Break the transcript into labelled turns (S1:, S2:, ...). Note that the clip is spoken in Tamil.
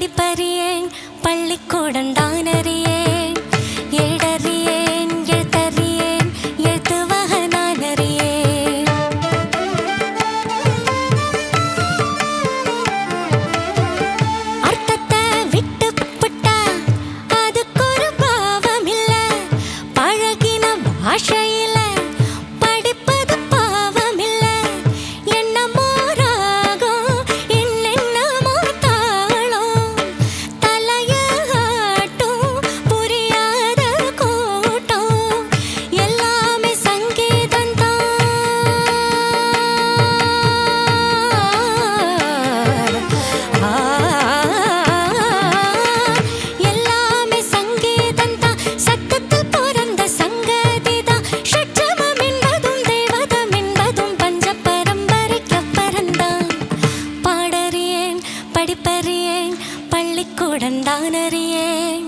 S1: படிப்பறியேன் பள்ளிக்கூடம் பாடறியேன் படிப்பறியேன் பள்ளிக்கூடம் தான் அறியேன்.